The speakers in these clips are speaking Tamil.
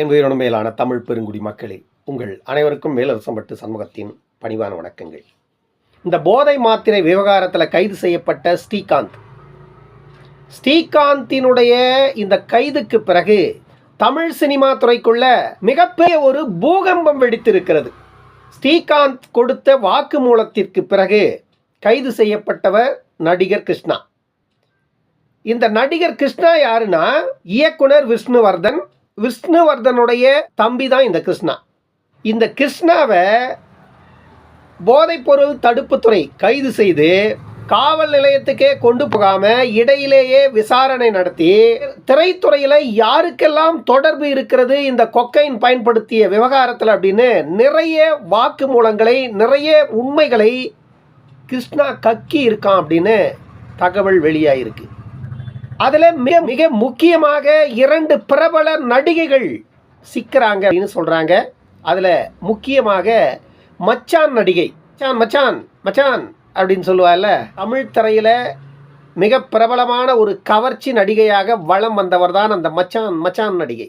என்பதனும் மேலான தமிழ் பெருங்குடி மக்களே உங்கள் அனைவருக்கும் மேலரசம் பட்டு சண்முகத்தின் பணிவான வணக்கங்கள். இந்த போதை மாத்திரை விவகாரத்தில் கைது செய்யப்பட்ட ஸ்ரீகாந்த். ஸ்ரீகாந்தினுடைய இந்த கைதுக்கு பிறகு தமிழ் சினிமா துறைக்குள்ள மிகப்பெரிய ஒரு பூகம்பம் வெடித்திருக்கிறது. ஸ்ரீகாந்த் கொடுத்த வாக்குமூலத்திற்கு பிறகு கைது செய்யப்பட்டவர் நடிகர் கிருஷ்ணா. இந்த நடிகர் கிருஷ்ணா யாருன்னா இயக்குனர் விஷ்ணுவர்தன் விஷ்ணுவர்தனுடைய தம்பி தான் இந்த கிருஷ்ணா. இந்த கிருஷ்ணாவை போதைப்பொருள் தடுப்புத்துறை கைது செய்து காவல் நிலையத்துக்கே கொண்டு போகாம இடையிலேயே விசாரணை நடத்தி திரைத்துறையில் யாருக்கெல்லாம் தொடர்பு இருக்கிறது இந்த கொக்கைன் பயன்படுத்திய விவகாரத்தில் அப்படின்னு நிறைய வாக்குமூலங்களை நிறைய உண்மைகளை கிருஷ்ணா கக்கி இருக்கான் அப்படின்னு தகவல் வெளியாகிருக்கு அதில் மிக மிக முக்கியமாக இரண்டு பிரபல நடிகைகள் சிக்கிறாங்க அப்படின்னு சொல்கிறாங்க அதில் முக்கியமாக மச்சான் நடிகை. மச்சான் மச்சான் மச்சான் அப்படின்னு சொல்லுவாள்ல தமிழ் திரையில் மிக பிரபலமான ஒரு கவர்ச்சி நடிகையாக வலம் வந்தவர் தான் அந்த மச்சான் மச்சான் நடிகை.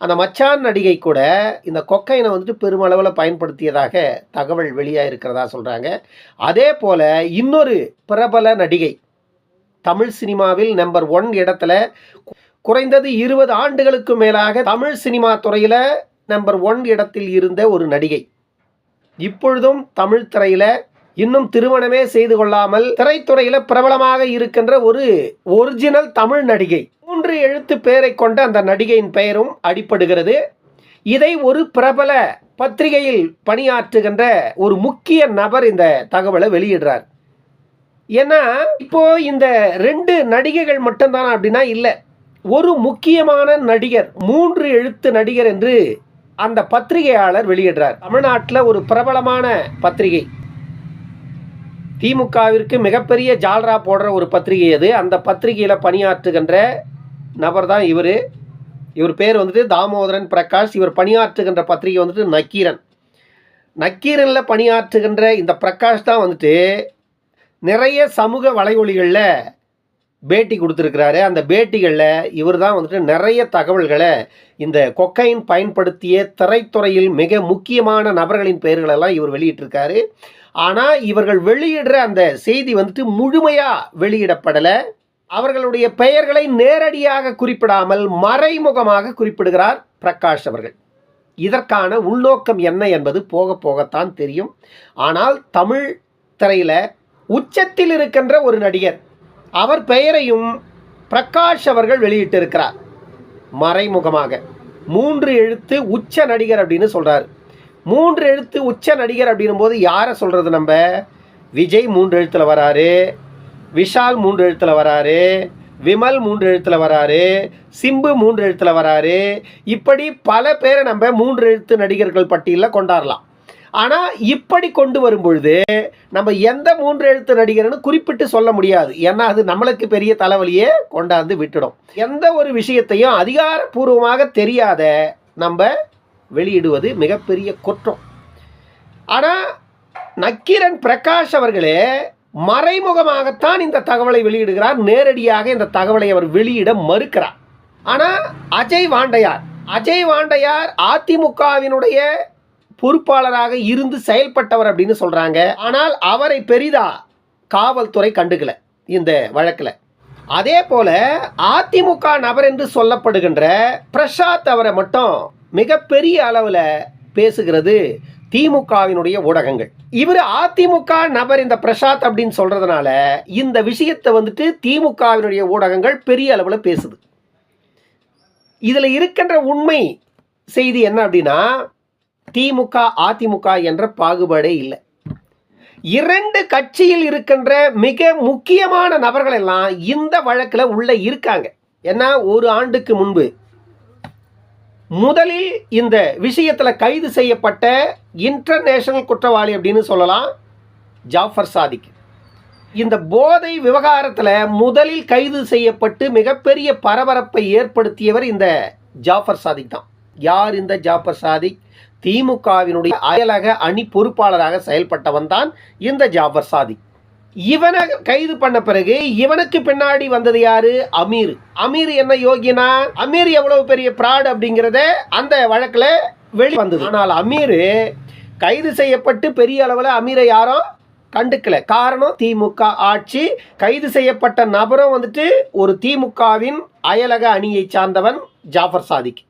அந்த மச்சான் நடிகை கூட இந்த கொக்கைனை வந்துட்டு பெருமளவில் பயன்படுத்தியதாக தகவல் வெளியாக இருக்கிறதா சொல்கிறாங்க அதே போல் இன்னொரு பிரபல நடிகை தமிழ் சினிமாவில் நம்பர் ஒன் இடத்துல குறைந்தது இருபது ஆண்டுகளுக்கு மேலாக தமிழ் சினிமா துறையில் நம்பர் ஒன் இடத்தில் இருந்த ஒரு நடிகை. இப்பொழுதும் தமிழ் திரையில் இன்னும் திருமணமே செய்து கொள்ளாமல் திரைத்துறையில் பிரபலமாக இருக்கின்ற ஒரு ஒரிஜினல் தமிழ் நடிகை. மூன்று எழுத்து பெயரை கொண்ட அந்த நடிகையின் பெயரும் அடிப்படுகிறது இதை ஒரு பிரபல பத்திரிகையில் பணியாற்றுகின்ற ஒரு முக்கிய நபர் இந்த தகவலை வெளியிடுறார். ஏன்னா இப்போ இந்த ரெண்டு நடிகைகள் மட்டும்தானா அப்படின்னா இல்லை. ஒரு முக்கியமான நடிகர் மூன்று எழுத்து நடிகர் என்று அந்த பத்திரிகையாளர் வெளியிடுறார். தமிழ்நாட்டில் ஒரு பிரபலமான பத்திரிகை. திமுகவிற்கு மிகப்பெரிய ஜால்ரா போடுற ஒரு பத்திரிகை அது. அந்த பத்திரிகையில் பணியாற்றுகின்ற நபர் தான் இவர். இவர் பேர் வந்துட்டு தாமோதரன் பிரகாஷ். இவர் பணியாற்றுகின்ற பத்திரிகை வந்துட்டு நக்கீரன். நக்கீரனில் பணியாற்றுகின்ற இந்த பிரகாஷ் தான் வந்துட்டு நிறைய சமூக வலைவொலிகளில் பேட்டி கொடுத்துருக்கிறாரு. அந்த பேட்டிகளில் இவர் தான் வந்துட்டு நிறைய தகவல்களை இந்த கொக்கைன் பயன்படுத்திய திரைத்துறையில் மிக முக்கியமான நபர்களின் பெயர்களெல்லாம் இவர் வெளியிட்டிருக்காரு. ஆனால் இவர்கள் வெளியிடுற அந்த செய்தி வந்துட்டு முழுமையாக வெளியிடப்படலை. அவர்களுடைய பெயர்களை நேரடியாக குறிப்பிடாமல் மறைமுகமாக குறிப்பிடுகிறார் பிரகாஷ் அவர்கள். இதற்கான உள்நோக்கம் என்ன என்பது போக போகத்தான் தெரியும். ஆனால் தமிழ் திரையில் உச்சத்தில் இருக்கின்ற ஒரு நடிகர். அவர் பெயரையும் பிரகாஷ் அவர்கள் வெளியிட்டிருக்கிறார். மறைமுகமாக. மூன்று எழுத்து உச்ச நடிகர் அப்படின்னு சொல்கிறார் மூன்று எழுத்து உச்ச நடிகர் அப்படின்னும் போது யாரை சொல்கிறது நம்ம? விஜய் மூன்று எழுத்தில் வராரு. விஷால் மூன்று எழுத்தில் வராரு. விமல் மூன்று எழுத்தில் வராரு. சிம்பு மூன்று எழுத்தில் வராரு. இப்படி பல பேரை நம்ம மூன்று எழுத்து நடிகர்கள் பட்டியலில் கொண்டாடலாம் ஆனால் இப்படி கொண்டு வரும் பொழுது நம்ம எந்த மூன்று எழுத்து நடிகர்னு குறிப்பிட்டு சொல்ல முடியாது. ஏன்னா அது நம்மளுக்கு பெரிய தலைவலியே கொண்டாந்து விட்டுடும். எந்த ஒரு விஷயத்தையும் அதிகாரப்பூர்வமாக தெரியாத நம்ம வெளியிடுவது மிகப்பெரிய குற்றம். ஆனால் நக்கீரன் பிரகாஷ் அவர்களே மறைமுகமாகத்தான் இந்த தகவலை வெளியிடுகிறார். நேரடியாக இந்த தகவலை அவர் வெளியிட மறுக்கிறார். ஆனால் அஜய் வாண்டையார் அஜய் வாண்டையார் அதிமுகவினுடைய பொறுப்பாளராக இருந்து செயல்பட்டவர் அப்படின்னு சொல்கிறாங்க ஆனால் அவரை பெரிதா காவல்துறை கண்டுக்கல இந்த வழக்கில். அதே போல அதிமுக நபர் என்று சொல்லப்படுகின்ற பிரசாத் அவரை மட்டும் மிகப்பெரிய அளவில் பேசுகிறது திமுகவினுடைய ஊடகங்கள். இவர் அதிமுக நபர் இந்த பிரசாத் அப்படின்னு சொல்றதுனால இந்த விஷயத்தை வந்துட்டு திமுகவினுடைய ஊடகங்கள் பெரிய அளவில் பேசுது. இதில் இருக்கின்ற உண்மை செய்தி என்ன அப்படின்னா திமுக அதிமுக என்ற பாகுபாடே இல்லை. இரண்டு கட்சியில் இருக்கின்ற மிக முக்கியமான நபர்கள் எல்லாம் இந்த வழக்கில் உள்ள இருக்காங்க. ஏன்னா ஒரு ஆண்டுக்கு முன்பு முதலில் இந்த விஷயத்தில் கைது செய்யப்பட்ட இன்டர்நேஷனல் குற்றவாளி அப்படின்னு சொல்லலாம் ஜாஃபர் சாதிக். இந்த போதை விவகாரத்தில் முதலில் கைது செய்யப்பட்டு மிகப்பெரிய பரபரப்பை ஏற்படுத்தியவர் இந்த ஜாஃபர் சாதிக் தான். யார் இந்த ஜாஃபர் சாதிக்? திமுகவினுடைய அயலக அணி பொறுப்பாளராக செயல்பட்டவன் தான் இந்த ஜாஃபர் சாதி இவனை கைது பண்ண பிறகு இவனுக்கு பின்னாடி வந்தது யாரு? அமீர். அமீர் என்ன யோகினா அமீர் எவ்வளவு பெரிய பிராட் அப்படிங்கிறத அந்த வழக்குல வெளி வந்தது. ஆனால் அமீர் கைது செய்யப்பட்டு பெரிய அளவில் அமீரை யாரும் கண்டுக்கல. காரணம் திமுக ஆட்சி கைது செய்யப்பட்ட நபரும் வந்துட்டு ஒரு திமுகவின் அயலக அணியை சார்ந்தவன் ஜாஃபர் சாதிக்.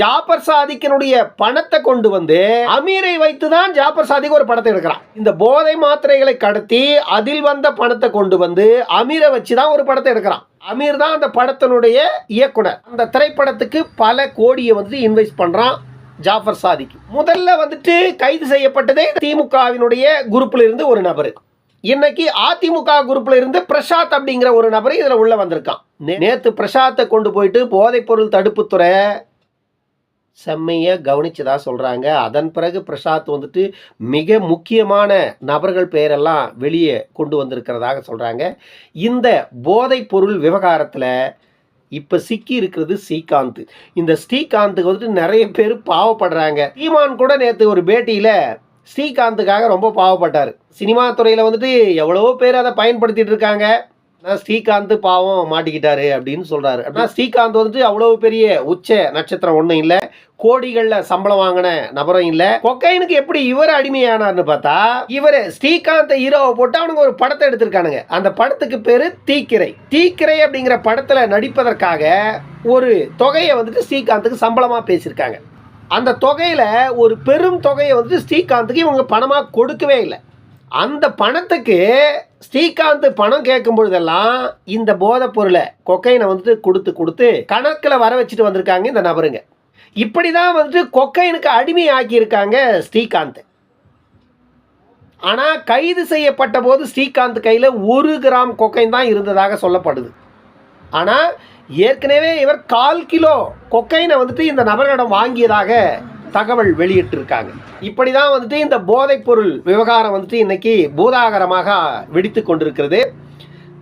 ஜாஃபர் சாதிக்கினுடைய பணத்தை கொண்டு வந்து அமீரை வைத்து தான் ஜாஃபர் சாதிக் ஒரு படத்தை எடுக்கிறான். இந்த போதை மாத்திரைகளை கடத்தி அதில் வந்த பணத்தை கொண்டு வந்து அமீரை வச்சு தான் ஒரு படத்தை எடுக்கிறான். அமீர் தான் அந்த படத்தினுடைய இயக்குனர். அந்த திரைப்படத்துக்கு பல கோடியை வந்து இன்வெஸ்ட் பண்றான். ஜாஃபர் சாதிக் முதல்ல வந்துட்டு கைது செய்யப்பட்டதே திமுகவினுடைய குரூப்ல இருந்து ஒரு நபர். இன்னைக்கு அதிமுக குரூப்ல இருந்து பிரசாத் அப்படிங்கிற ஒரு நபர் இதுல உள்ள வந்திருக்கான். நேற்று நேத்து பிரசாத்தை கொண்டு போயிட்டு போதைப்பொருள் தடுப்புத்துறை செம்மைய கவனிச்சதா சொல்றாங்க. அதன் பிறகு பிரசாத் வந்துட்டு மிக முக்கியமான நபர்கள் பெயரெல்லாம் வெளியே கொண்டு வந்திருக்கிறதாக சொல்றாங்க. இந்த போதைப் பொருள் இப்போ சிக்கி இருக்கிறது ஸ்ரீகாந்த். இந்த ஸ்ரீகாந்துக்கு வந்துட்டு நிறைய பேர் பாவப்படுறாங்க. ஈமான் கூட நேற்று ஒரு பேட்டியில் ஸ்ரீகாந்துக்காக ரொம்ப பாவப்பட்டார். சினிமா துறையில் வந்துட்டு எவ்வளவோ பேர் அதை பயன்படுத்திகிட்டு இருக்காங்க. ஆனா ஸ்ரீகாந்த் பாவம் மாட்டிக்கிட்டாரு அப்படின்னு சொல்றாரு. அப்படின்னா ஸ்ரீகாந்த் வந்துட்டு அவ்வளவு பெரிய உச்ச நட்சத்திரம் ஒன்றும் இல்லை. கோடிகளில் சம்பளம் வாங்கின நபரும் இல்லை. கொக்கைனுக்கு எப்படி இவர் அடிமையானார்னு பார்த்தா இவர் ஸ்ரீகாந்த் ஹீரோவை போட்டு அவனுங்க ஒரு படத்தை எடுத்திருக்கானுங்க. அந்த படத்துக்கு பேரு தீக்கிரை. தீக்கிரை அப்படிங்கிற படத்தில் நடிப்பதற்காக ஒரு தொகையை வந்துட்டு ஸ்ரீகாந்துக்கு சம்பளமாக பேசியிருக்காங்க. அந்த தொகையில் ஒரு பெரும் தொகையை வந்துட்டு ஸ்ரீகாந்துக்கு இவங்க பணமாக கொடுக்கவே இல்லை. அந்த பணத்துக்கு ஸ்ரீகாந்த் பணம் கேட்கும் பொழுதெல்லாம் இந்த போதைப் பொருளை கொக்கைனை வந்துட்டு கொடுத்து கொடுத்து கணக்கில் வர வச்சுட்டு வந்திருக்காங்க இந்த நபருங்க. இப்படி தான் வந்துட்டு கொக்கைனுக்கு அடிமை ஆக்கியிருக்காங்க ஸ்ரீகாந்த். ஆனால் கைது செய்யப்பட்ட போது ஸ்ரீகாந்த் கையில் ஒரு கிராம் கொக்கைன் தான் இருந்ததாக சொல்லப்படுது. ஆனால் ஏற்கனவே இவர் கால் கிலோ கொக்கைனை வந்துட்டு இந்த நபர்களிடம் வாங்கியதாக தகவல் வெளியிட்டிருக்காங்க. இப்படி தான் வந்துட்டு இந்த போதைப்பொருள் விவகாரம் வந்துட்டு இன்னைக்கு பூதாகரமாக வெடித்து கொண்டிருக்கிறது.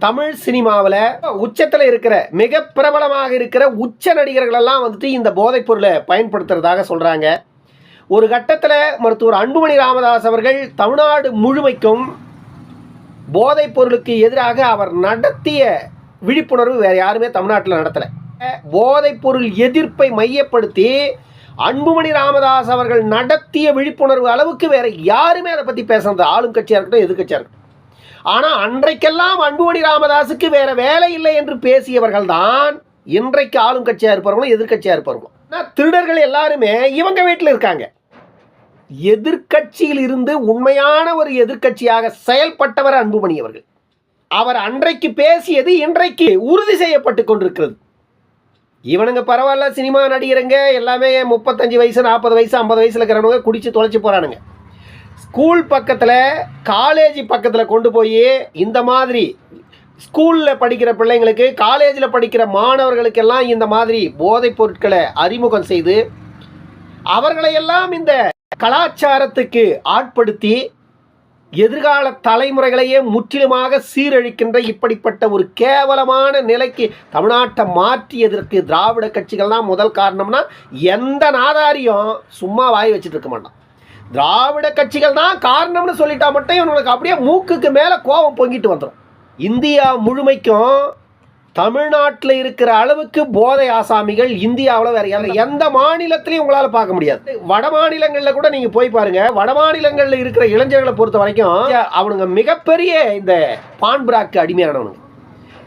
தமிழ் சினிமாவில் உச்சத்தில் இருக்கிற மிக பிரபலமாக இருக்கிற உச்ச நடிகர்களெல்லாம் வந்துட்டு இந்த போதைப்பொருளை பயன்படுத்துறதாக சொல்கிறாங்க ஒரு கட்டத்தில் மருத்துவர் அன்புமணி ராமதாஸ் அவர்கள் தமிழ்நாடு முழுமைக்கும் போதைப் பொருளுக்கு எதிராக அவர் நடத்திய விழிப்புணர்வு வேறு யாருமே தமிழ்நாட்டில் நடத்தலை. போதைப்பொருள் எதிர்ப்பை மையப்படுத்தி அன்புமணி ராமதாஸ் அவர்கள் நடத்திய விழிப்புணர்வு அளவுக்கு வேற யாருமே அதை பற்றி பேசுறது ஆளும் கட்சியாக இருக்கட்டும் எதிர்கட்சியாக இருக்கட்டும். ஆனால் அன்றைக்கெல்லாம் அன்புமணி ராமதாஸுக்கு வேற வேலை இல்லை என்று பேசியவர்கள் தான் இன்றைக்கு ஆளும் கட்சியாக இருப்பவர்களும் எதிர்க்கட்சியாக இருப்பவர்களும். திருடர்கள் எல்லாருமே இவங்க வீட்டில் இருக்காங்க. எதிர்க்கட்சியில் இருந்து உண்மையான ஒரு எதிர்க்கட்சியாக செயல்பட்டவர் அன்புமணி அவர்கள். அவர் அன்றைக்கு பேசியது இன்றைக்கு உறுதி செய்யப்பட்டு கொண்டிருக்கிறது. இவனுங்க பரவாயில்ல சினிமா நடிகருங்க. எல்லாமே முப்பத்தஞ்சு வயசு நாற்பது வயசு ஐம்பது வயசில் இருக்கிறவங்க குடித்து தொலைச்சி போகிறானுங்க ஸ்கூல் பக்கத்தில் காலேஜ் பக்கத்தில் கொண்டு போய் இந்த மாதிரி ஸ்கூலில் படிக்கிற பிள்ளைங்களுக்கு காலேஜில் படிக்கிற மாணவர்களுக்கெல்லாம் இந்த மாதிரி போதைப் பொருட்களை அறிமுகம் செய்து அவர்களையெல்லாம் இந்த கலாச்சாரத்துக்கு ஆட்படுத்தி எதிர்கால தலைமுறைகளையே முற்றிலுமாக சீரழிக்கின்ற இப்படிப்பட்ட ஒரு கேவலமான நிலைக்கு தமிழ்நாட்டை மாற்றியதற்கு திராவிட கட்சிகள்லாம் முதல் காரணம்னா எந்த நாதாரியும் சும்மா வாய் வச்சுட்டு இருக்க மாட்டான். திராவிட கட்சிகள் தான் காரணம்னு சொல்லிட்டா மட்டும் இவனுக்கு அப்படியே மூக்குக்கு மேலே கோபம் பொங்கிட்டு வந்துடும் இந்தியா முழுமைக்கும் தமிழ்நாட்டில் இருக்கிற அளவுக்கு போதை ஆசாமிகள் இந்தியாவில் வேற எந்த- எந்த மாநிலத்திலையும் உங்களால் பார்க்க முடியாது. வட மாநிலங்களில் கூட நீங்கள் போய் பாருங்க. வட மாநிலங்களில் இருக்கிற இளைஞர்களை பொறுத்த வரைக்கும் அவனுங்க மிகப்பெரிய இந்த பான்பிராக்கு அடிமையானவனுங்க.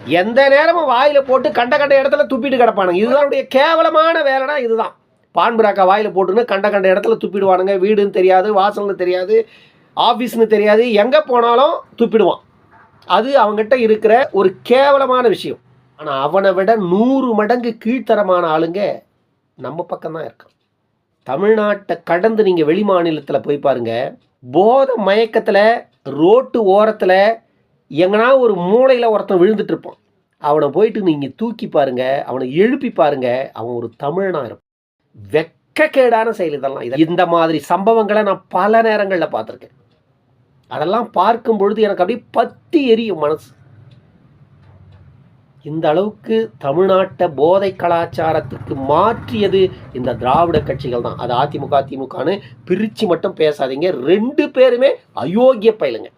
எந்த நேரமும் வாயில போட்டு கண்ட கண்ட இடத்துல துப்பிட்டு கிடப்பானுங்க. இதுதான் கேவலமான வேலைனா இதுதான். பான்பிராக்கா வாயில போட்டுன்னு கண்ட கண்ட இடத்துல துப்பிடுவானுங்க. வீடுன்னு தெரியாது வாசல்னு தெரியாது ஆஃபீஸ்னு தெரியாது எங்கே போனாலும் துப்பிடுவான். அது அவங்ககிட்ட இருக்கிற ஒரு கேவலமான விஷயம். ஆனால் அவனை விட நூறு மடங்கு கீழ்த்தரமான ஆளுங்க நம்ம பக்கம்தான் இருக்கான் தமிழ்நாட்டை கடந்து நீங்கள் வெளி மாநிலத்தில் போய் பாருங்கள் போதை மயக்கத்தில் ரோட்டு ஓரத்தில் எங்கன்னா ஒரு மூலையில் ஒருத்தன் விழுந்துட்டு இருப்பான் அவனை போயிட்டு நீங்கள் தூக்கி பாருங்கள் அவனை எழுப்பி பாருங்கள் அவன் ஒரு தமிழனாக இருப்பான். வெக்கக்கேடான செயல் இதெல்லாம். இது- இந்த மாதிரி சம்பவங்களை நான் பல நேரங்களில் பார்த்துருக்கேன். அதெல்லாம் பார்க்கும் பொழுது எனக்கு அப்படியே பத்தி எரியும் மனசு. இந்த அளவுக்கு தமிழ்நாட்டை போதை கலாச்சாரத்துக்கு மாற்றியது இந்த திராவிட கட்சிகள் தான். அது அதிமுக திமுகன்னு பிரித்து மட்டும் பேசாதீங்க. ரெண்டு பேருமே அயோக்கிய பயலுங்க.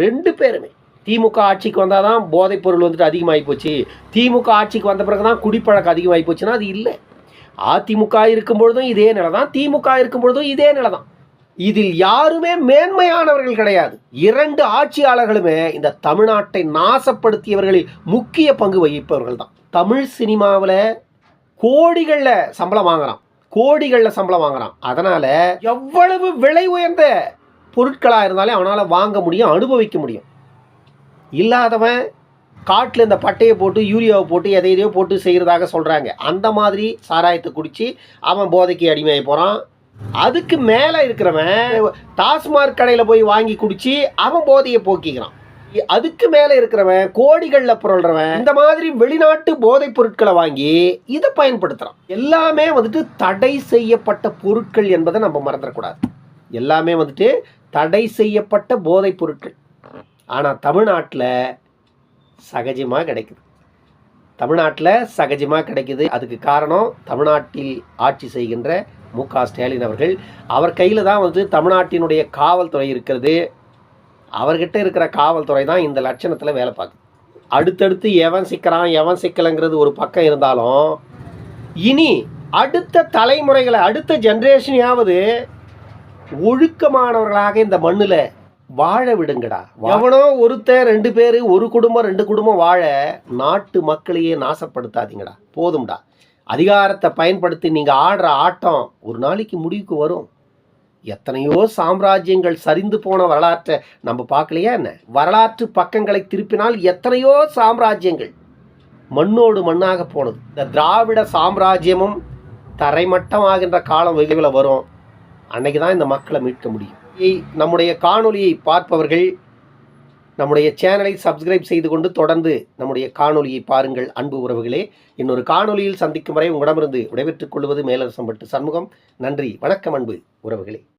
ரெண்டு பேருமே. திமுக ஆட்சிக்கு வந்தால் தான் போதைப் பொருள் வந்துட்டு அதிகமாகி போச்சு. திமுக ஆட்சிக்கு வந்த பிறகு தான் குடிப்பழக்கம் அதிகமாகி போச்சுன்னா அது இல்லை. அதிமுக இருக்கும் பொழுதும் இதே நிலை தான் திமுக இருக்கும் பொழுதும் இதே நிலை தான் இதில் யாருமே மேன்மையானவர்கள் கிடையாது. இரண்டு ஆட்சியாளர்களுமே இந்த தமிழ்நாட்டை நாசப்படுத்தியவர்களில் முக்கிய பங்கு வகிப்பவர்கள் தான். தமிழ் சினிமாவில் கோடிகளில் சம்பளம் வாங்குறான். கோடிகளில் சம்பளம் வாங்குறான். அதனால் எவ்வளவு விலை உயர்ந்த பொருட்களாக இருந்தாலே அவனால் வாங்க முடியும் அனுபவிக்க முடியும். இல்லாதவன் காட்டில் இந்த பட்டையை போட்டு யூரியாவை போட்டு எதை எதையோ போட்டு செய்கிறதாக சொல்கிறாங்க அந்த மாதிரி சாராயத்தை குடித்து அவன் போதைக்கு அடிமையாகி போகிறான் அதுக்கு மேலே இருக்கிறவன் டாஸ்மார்க் கடையில் போய் வாங்கி குடித்து அவன் போதையை போக்கிக்கிறான். அதுக்கு மேலே இருக்கிறவன் கோடிகளில் புரள்றவன் இந்த மாதிரி வெளிநாட்டு போதைப் பொருட்களை வாங்கி இதை பயன்படுத்துகிறான் எல்லாமே வந்துட்டு தடை செய்யப்பட்ட பொருட்கள் என்பதை நம்ம மறந்துடக்கூடாது. எல்லாமே வந்துட்டு தடை செய்யப்பட்ட போதைப் பொருட்கள். ஆனால் தமிழ்நாட்டில் சகஜமாக கிடைக்குது. தமிழ்நாட்டில் சகஜமாக கிடைக்குது. அதுக்கு காரணம் தமிழ்நாட்டில் ஆட்சி செய்கின்ற மு க ஸ்டாலின் அவர்கள் அவர் கையில் தான் வந்து தமிழ்நாட்டினுடைய காவல்துறை இருக்கிறது. அவர்கிட்ட இருக்கிற காவல்துறை தான் இந்த லட்சணத்தில் வேலை பார்க்குது. அடுத்தடுத்து எவன் சிக்கிறான் எவன் சிக்கலைங்கிறது ஒரு பக்கம் இருந்தாலும் இனி அடுத்த தலைமுறைகளை அடுத்த ஜென்ரேஷனையாவது ஒழுக்கமானவர்களாக இந்த மண்ணில் வாழ விடுங்கடா. எவனோ ஒருத்தன் ரெண்டு பேர் ஒரு குடும்பம் ரெண்டு குடும்பம் வாழ நாட்டு மக்களையே நாசப்படுத்தாதீங்கடா. போதும்டா. அதிகாரத்தை பயன்படுத்தி நீங்கள் ஆடுற ஆட்டம் ஒரு நாளைக்கு முடிவுக்கு வரும். எத்தனையோ சாம்ராஜ்யங்கள் சரிந்து போன வரலாற்றை நம்ம பார்க்கலையா என்ன? வரலாற்று பக்கங்களை திருப்பினால் எத்தனையோ சாம்ராஜ்யங்கள் மண்ணோடு மண்ணாக போனது. இந்த திராவிட சாம்ராஜ்யமும் தரைமட்டமாகின்ற காலம் வெகுவில் வரும். அன்னைக்கு தான் இந்த மக்களை மீட்க முடியும். நம்முடைய காணொலியை பார்ப்பவர்கள் நம்முடைய சேனலை சப்ஸ்கிரைப் செய்து கொண்டு தொடர்ந்து நம்முடைய காணொலியை பாருங்கள் அன்பு உறவுகளே. இன்னொரு காணொலியில் சந்திக்கும் வரை உங்களிடமிருந்து விடைபெற்றுக் கொள்வது மேலரசம்பட்டு சண்முகம். நன்றி வணக்கம் அன்பு உறவுகளே.